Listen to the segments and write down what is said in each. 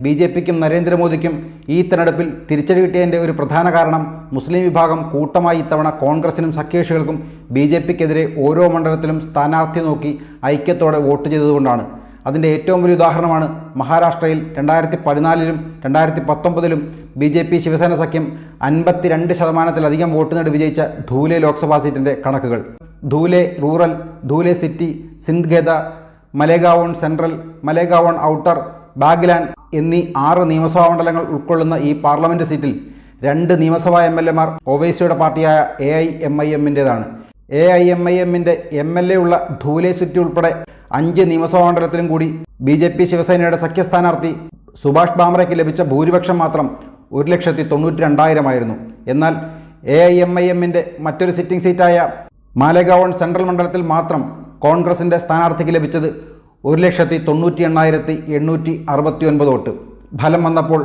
B J പിക്കും നരേന്ദ്രമോദിക്കും ഈ തെരഞ്ഞെടുപ്പിൽ തിരിച്ചടി കിട്ടിയതിന്റെ ഒരു പ്രധാന കാരണം മുസ്ലിം വിഭാഗം കൂട്ടമായി ഇത്തവണ കോൺഗ്രസിനും സഖ്യകക്ഷികൾക്കും ബി ജെ പിക്കെതിരെ ഓരോ മണ്ഡലത്തിലും സ്ഥാനാർത്ഥി നോക്കി ഐക്യത്തോടെ വോട്ട് ചെയ്തതുകൊണ്ടാണ്. അതിന്റെ ഏറ്റവും വലിയ ഉദാഹരണമാണ് മഹാരാഷ്ട്രയിൽ രണ്ടായിരത്തി പതിനാലിലും രണ്ടായിരത്തി പത്തൊമ്പതിലും ബി ജെ പി ശിവസേന സഖ്യം അൻപത്തിരണ്ട് ശതമാനത്തിലധികം വോട്ട് നേടി വിജയിച്ച ധൂലെ ലോക്സഭാ സീറ്റിന്റെ കണക്കുകൾ. Dhule rural Dhule city Sindkheda Malegaon central Malegaon outer Baglan എന്നീ ആറ് നിയമസഭാ മണ്ഡലങ്ങൾ ഉൾക്കൊള്ളുന്ന ഈ പാർലമെന്റ് സീറ്റിൽ രണ്ട് നിയമസഭാ എം എൽ എമാർ ഒവൈസിയുടെ പാർട്ടിയായ എ ഐ എം ഐ എമ്മിന്റേതാണ്. എ ഐ എം ഐ എമ്മിന്റെ എം എൽ എ ഉള്ള ധൂലെ സിറ്റി ഉൾപ്പെടെ അഞ്ച് നിയമസഭാ മണ്ഡലത്തിലും കൂടി ബി ജെ പി ശിവസേനയുടെ സഖ്യ സ്ഥാനാർത്ഥി സുഭാഷ് ബാംറയ്ക്ക് ലഭിച്ച ഭൂരിപക്ഷം മാത്രം ഒരു ലക്ഷത്തി തൊണ്ണൂറ്റി രണ്ടായിരമായിരുന്നു എന്നാൽ എ ഐ എം ഐ എമ്മിന്റെ മറ്റൊരു സിറ്റിംഗ് സീറ്റായ മാലേഗാവൺ സെൻട്രൽ മണ്ഡലത്തിൽ മാത്രം കോൺഗ്രസിന്റെ സ്ഥാനാർത്ഥിക്ക് ലഭിച്ചത് ഒരു ലക്ഷത്തി തൊണ്ണൂറ്റി എണ്ണായിരത്തി എണ്ണൂറ്റി അറുപത്തി ഒൻപത് വോട്ട്. ഫലം വന്നപ്പോൾ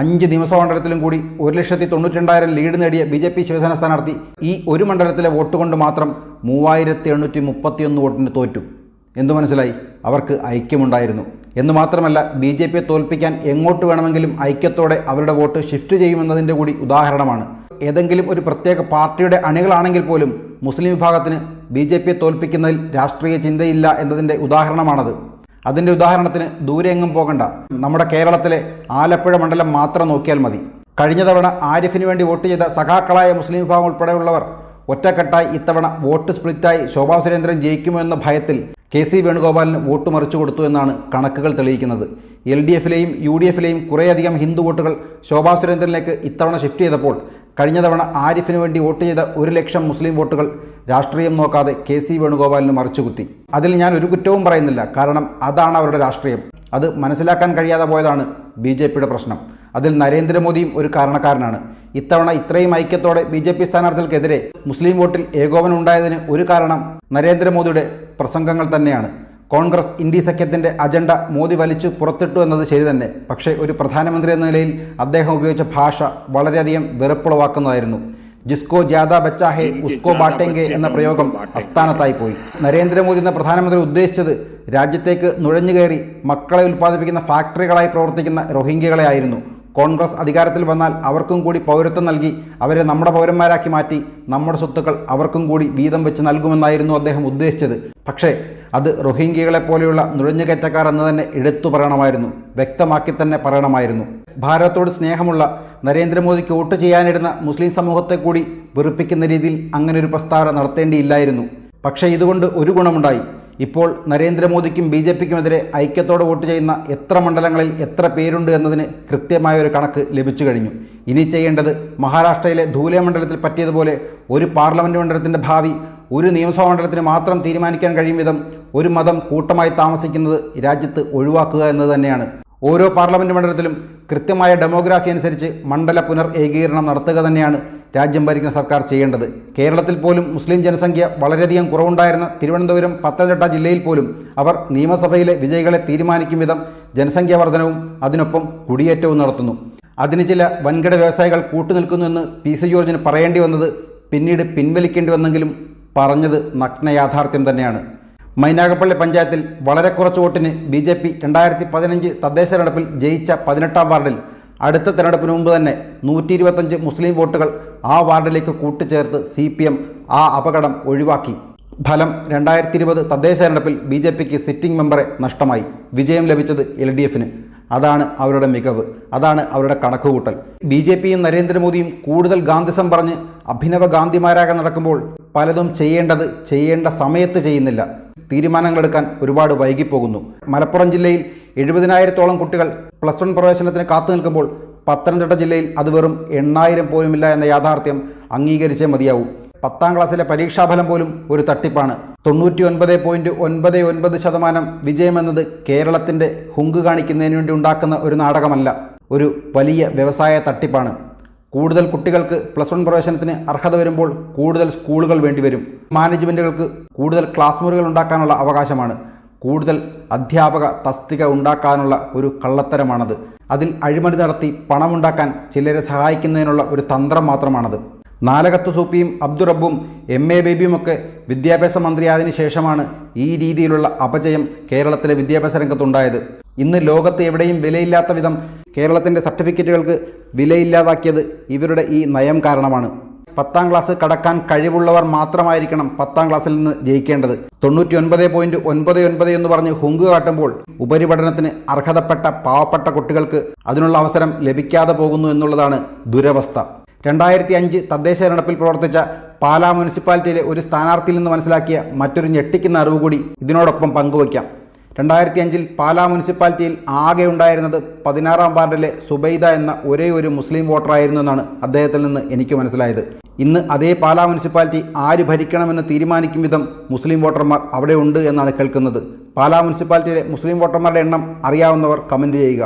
അഞ്ച് നിയമസഭാ മണ്ഡലത്തിലും കൂടി ഒരു ലക്ഷത്തി തൊണ്ണൂറ്റി രണ്ടായിരം ലീഡ് നേടിയ ബി ജെ പി ശിവസേന സ്ഥാനാർത്ഥി ഈ ഒരു മണ്ഡലത്തിലെ വോട്ട് കൊണ്ട് മാത്രം മൂവായിരത്തി എണ്ണൂറ്റി മുപ്പത്തിയൊന്ന് വോട്ടിന് തോറ്റു. എന്തു മനസ്സിലായി? അവർക്ക് ഐക്യമുണ്ടായിരുന്നു. എന്ന് മാത്രമല്ല ബി ജെ പിയെ തോൽപ്പിക്കാൻ എങ്ങോട്ട് വേണമെങ്കിലും ഐക്യത്തോടെ അവരുടെ വോട്ട് ഷിഫ്റ്റ് ചെയ്യുമെന്നതിന്റെ കൂടി ഉദാഹരണമാണ്. ഏതെങ്കിലും ഒരു പ്രത്യേക പാർട്ടിയുടെ അണികളാണെങ്കിൽ പോലും മുസ്ലിം വിഭാഗത്തിന് ബി ജെ പിയെ തോൽപ്പിക്കുന്നതിൽ രാഷ്ട്രീയ ചിന്തയില്ല എന്നതിന്റെ ഉദാഹരണമാണത്. അതിന്റെ ഉദാഹരണത്തിന് ദൂരെ എങ്ങും പോകണ്ട. നമ്മുടെ കേരളത്തിലെ ആലപ്പുഴ മണ്ഡലം മാത്രം നോക്കിയാൽ മതി. കഴിഞ്ഞ തവണ ആരിഫിന് വേണ്ടി വോട്ട് ചെയ്ത സഖാക്കളായ മുസ്ലിം വിഭാഗം ഉൾപ്പെടെയുള്ളവർ ഒറ്റക്കെട്ടായി ഇത്തവണ വോട്ട് സ്പ്ലിറ്റായി ശോഭാ സുരേന്ദ്രൻ ജയിക്കുമോ എന്ന ഭയത്തിൽ കെ സി വേണുഗോപാലിന് വോട്ട് മറിച്ചു കൊടുത്തു എന്നാണ് കണക്കുകൾ തെളിയിക്കുന്നത്. എൽ ഡി എഫിലെയും യു ഡി എഫിലെയും കുറേയധികം ഹിന്ദു വോട്ടുകൾ ശോഭാ സുരേന്ദ്രനിലേക്ക് ഇത്തവണ ഷിഫ്റ്റ് ചെയ്തപ്പോൾ കഴിഞ്ഞ തവണ ആരിഫിന് വേണ്ടി വോട്ട് ചെയ്ത ഒരു ലക്ഷം മുസ്ലിം വോട്ടുകൾ രാഷ്ട്രീയം നോക്കാതെ കെ സി വേണുഗോപാലിന് മറിച്ചുകുത്തി അതിൽ ഞാൻ ഒരു കുറ്റവും പറയുന്നില്ല. കാരണം അതാണ് അവരുടെ രാഷ്ട്രീയം. അത് മനസ്സിലാക്കാൻ കഴിയാതെ പോയതാണ് ബി ജെ പിയുടെ പ്രശ്നം. അതിൽ നരേന്ദ്രമോദിയും ഒരു കാരണക്കാരനാണ്. ഇത്തവണ ഇത്രയും ഐക്യത്തോടെ ബി ജെ പി സ്ഥാനാർത്ഥികൾക്കെതിരെ മുസ്ലിം വോട്ടിൽ ഏകോപനം ഉണ്ടായതിന് ഒരു കാരണം നരേന്ദ്രമോദിയുടെ പ്രസംഗങ്ങൾ തന്നെയാണ്. കോൺഗ്രസ് ഇന്ത്യ സഖ്യത്തിന്റെ അജണ്ട മോദി വലിച്ചു പുറത്തിട്ടു എന്നത് ശരി തന്നെ. പക്ഷേ ഒരു പ്രധാനമന്ത്രി എന്ന നിലയിൽ അദ്ദേഹം ഉപയോഗിച്ച ഭാഷ വളരെയധികം വെറുപ്പുളവാക്കുന്നതായിരുന്നു. ജിസ്കോ ജാദാ ബച്ചാ ഹെ ഉസ്കോ ബാട്ടെങ്കെ എന്ന പ്രയോഗം അസ്ഥാനത്തായി പോയി. നരേന്ദ്രമോദി എന്ന പ്രധാനമന്ത്രി ഉദ്ദേശിച്ചത് രാജ്യത്തേക്ക് നുഴഞ്ഞുകയറി മക്കളെ ഉൽപ്പാദിപ്പിക്കുന്ന ഫാക്ടറികളായി പ്രവർത്തിക്കുന്ന റോഹിംഗ്യകളെ ആയിരുന്നു. കോൺഗ്രസ് അധികാരത്തിൽ വന്നാൽ അവർക്കും കൂടി പൗരത്വം നൽകി അവരെ നമ്മുടെ പൗരന്മാരാക്കി മാറ്റി നമ്മുടെ സ്വത്തുക്കൾ അവർക്കും കൂടി വീതം വെച്ച് നൽകുമെന്നായിരുന്നു അദ്ദേഹം ഉദ്ദേശിച്ചത്. പക്ഷേ അത് റോഹിംഗ്യകളെ പോലെയുള്ള നുഴഞ്ഞുകയറ്റക്കാർ എന്ന് തന്നെ എടുത്തു പറയണമായിരുന്നു. വ്യക്തമാക്കി തന്നെ പറയണമായിരുന്നു. ഭാരതത്തോട് സ്നേഹമുള്ള നരേന്ദ്രമോദിക്ക് വോട്ട് ചെയ്യാനിടുന്ന മുസ്ലിം സമൂഹത്തെ കൂടി വെറുപ്പിക്കുന്ന രീതിയിൽ അങ്ങനെ ഒരു പ്രസ്താവന നടത്തേണ്ടിയില്ലായിരുന്നു. പക്ഷേ ഇതുകൊണ്ട് ഒരു ഗുണമുണ്ടായി. ഇപ്പോൾ നരേന്ദ്രമോദിക്കും ബി ജെ പിക്കുമെതിരെ ഐക്യത്തോടെ വോട്ട് ചെയ്യുന്ന എത്ര മണ്ഡലങ്ങളിൽ എത്ര പേരുണ്ട് എന്നതിന് കൃത്യമായ ഒരു കണക്ക് ലഭിച്ചു കഴിഞ്ഞു. ഇനി ചെയ്യേണ്ടത് മഹാരാഷ്ട്രയിലെ ധൂലെ മണ്ഡലത്തിൽ പറ്റിയതുപോലെ ഒരു പാർലമെന്റ് മണ്ഡലത്തിന്റെ ഭാവി ഒരു നിയമസഭാ മണ്ഡലത്തിന് മാത്രം തീരുമാനിക്കാൻ കഴിയും വിധം ഒരു മതം കൂട്ടമായി താമസിക്കുന്നത് രാജ്യത്ത് ഒഴിവാക്കുക എന്നത് തന്നെയാണ്. ഓരോ പാർലമെന്റ് മണ്ഡലത്തിലും കൃത്യമായ ഡെമോഗ്രാഫി അനുസരിച്ച് മണ്ഡല പുനർ ഏകീകരണം നടത്തുക തന്നെയാണ് രാജ്യം ഭരിക്കുന്ന സർക്കാർ ചെയ്യേണ്ടത്. കേരളത്തിൽ പോലും മുസ്ലിം ജനസംഖ്യ വളരെയധികം കുറവുണ്ടായിരുന്ന തിരുവനന്തപുരം പത്തനംതിട്ട ജില്ലയിൽ പോലും അവർ നിയമസഭയിലെ വിജയികളെ തീരുമാനിക്കും വിധം ജനസംഖ്യാ വർധനവും അതിനൊപ്പം കുടിയേറ്റവും നടത്തുന്നു. അതിന് ചില വൻകിട വ്യവസായികൾ കൂട്ടുനിൽക്കുന്നുവെന്ന് പി സി ജോർജിന് പറയേണ്ടി വന്നത് പിന്നീട് പിൻവലിക്കേണ്ടി വന്നെങ്കിലും പറഞ്ഞത് നഗ്ന യാഥാർത്ഥ്യം തന്നെയാണ്. മൈനാഗപ്പള്ളി പഞ്ചായത്തിൽ വളരെ കുറച്ച് വോട്ടിന് ബി ജെ പി രണ്ടായിരത്തി പതിനഞ്ച് തദ്ദേശ തെരഞ്ഞെടുപ്പിൽ ജയിച്ച പതിനെട്ടാം വാർഡിൽ അടുത്ത തെരഞ്ഞെടുപ്പിന് മുമ്പ് തന്നെ നൂറ്റി ഇരുപത്തഞ്ച് മുസ്ലിം വോട്ടുകൾ ആ വാർഡിലേക്ക് കൂട്ടിച്ചേർത്ത് സി പി എം ആ അപകടം ഒഴിവാക്കി. ഫലം രണ്ടായിരത്തി ഇരുപത് തദ്ദേശ തെരഞ്ഞെടുപ്പിൽ ബി ജെ പിക്ക് സിറ്റിംഗ് മെമ്പറെ നഷ്ടമായി. വിജയം ലഭിച്ചത് എൽ ഡി എഫിന്. അതാണ് അവരുടെ മികവ്. അതാണ് അവരുടെ കണക്കുകൂട്ടൽ. ബി ജെ പിയും നരേന്ദ്രമോദിയും കൂടുതൽ ഗാന്ധിസം പറഞ്ഞ് അഭിനവ ഗാന്ധിമാരാകെ നടക്കുമ്പോൾ പലതും ചെയ്യേണ്ടത് ചെയ്യേണ്ട സമയത്ത് ചെയ്യുന്നില്ല. തീരുമാനങ്ങളെടുക്കാൻ ഒരുപാട് വൈകിപ്പോകുന്നു. മലപ്പുറം ജില്ലയിൽ എഴുപതിനായിരത്തോളം കുട്ടികൾ പ്ലസ് വൺ പ്രവേശനത്തിന് കാത്തു നിൽക്കുമ്പോൾ പത്തനംതിട്ട ജില്ലയിൽ അത് വെറും എണ്ണായിരം പോലുമില്ല എന്ന യാഥാർത്ഥ്യം അംഗീകരിച്ചേ മതിയാവൂ. പത്താം ക്ലാസ്സിലെ പരീക്ഷാഫലം പോലും ഒരു തട്ടിപ്പാണ്. തൊണ്ണൂറ്റി ഒൻപത് പോയിന്റ് ഒൻപത് ഒൻപത് ശതമാനം വിജയമെന്നത് കേരളത്തിന്റെ ഹുങ്ക് കാണിക്കുന്നതിന് വേണ്ടി ഉണ്ടാക്കുന്ന ഒരു നാടകമല്ല ഒരു വലിയ വ്യവസായ തട്ടിപ്പാണ്. കൂടുതൽ കുട്ടികൾക്ക് പ്ലസ് വൺ പ്രവേശനത്തിന് അർഹത വരുമ്പോൾ കൂടുതൽ സ്കൂളുകൾ വേണ്ടിവരും. മാനേജ്മെന്റുകൾക്ക് കൂടുതൽ ക്ലാസ് മുറികൾ ഉണ്ടാക്കാനുള്ള അവകാശമാണ്. കൂടുതൽ അധ്യാപക തസ്തിക ഉണ്ടാക്കാനുള്ള ഒരു കള്ളത്തരമാണത്. അതിൽ അഴിമതി നടത്തി പണമുണ്ടാക്കാൻ ചിലരെ സഹായിക്കുന്നതിനുള്ള ഒരു തന്ത്രം മാത്രമാണത്. നാലകത്ത് സൂപ്പിയും അബ്ദുറബും എം എ ബേബിയുമൊക്കെ വിദ്യാഭ്യാസ മന്ത്രിയായതിനു ശേഷമാണ് ഈ രീതിയിലുള്ള അപജയം കേരളത്തിലെ വിദ്യാഭ്യാസ രംഗത്തുണ്ടായത്. ഇന്ന് ലോകത്ത് എവിടെയും വിലയില്ലാത്ത വിധം കേരളത്തിന്റെ സർട്ടിഫിക്കറ്റുകൾക്ക് വിലയില്ലാതാക്കിയത് ഇവരുടെ ഈ നയം കാരണമാണ്. പത്താം ക്ലാസ് കടക്കാൻ കഴിവുള്ളവർ മാത്രമായിരിക്കണം പത്താം ക്ലാസ്സിൽ നിന്ന് ജയിക്കേണ്ടത്. തൊണ്ണൂറ്റി ഒൻപത് പോയിന്റ് ഒൻപത് ഒൻപത് എന്ന് പറഞ്ഞ് ഹുങ്ക് കാട്ടുമ്പോൾ ഉപരിപഠനത്തിന് അർഹതപ്പെട്ട പാവപ്പെട്ട കുട്ടികൾക്ക് അതിനുള്ള അവസരം ലഭിക്കാതെ പോകുന്നു എന്നുള്ളതാണ് ദുരവസ്ഥ. രണ്ടായിരത്തി അഞ്ച് തദ്ദേശ തെരഞ്ഞെടുപ്പിൽ പ്രവർത്തിച്ച പാലാ മുനിസിപ്പാലിറ്റിയിലെ ഒരു സ്ഥാനാർത്ഥിയിൽ നിന്ന് മനസ്സിലാക്കിയ മറ്റൊരു ഞെട്ടിക്കുന്ന അറിവ് കൂടി ഇതിനോടൊപ്പം പങ്കുവയ്ക്കാം. രണ്ടായിരത്തി അഞ്ചിൽ പാലാ മുനിസിപ്പാലിറ്റിയിൽ ആകെ ഉണ്ടായിരുന്നത് പതിനാറാം വാർഡിലെ സുബൈദ എന്ന ഒരേ ഒരു മുസ്ലിം വോട്ടറായിരുന്നു എന്നാണ് അദ്ദേഹത്തിൽ നിന്ന് എനിക്ക് മനസ്സിലായത്. ഇന്ന് അതേ പാലാ മുനിസിപ്പാലിറ്റി ആര് ഭരിക്കണമെന്ന് തീരുമാനിക്കും വിധം മുസ്ലിം വോട്ടർമാർ അവിടെ ഉണ്ട് എന്നാണ് കേൾക്കുന്നത്. പാലാ മുനിസിപ്പാലിറ്റിയിലെ മുസ്ലിം വോട്ടർമാരുടെ എണ്ണം അറിയാവുന്നവർ കമന്റ് ചെയ്യുക.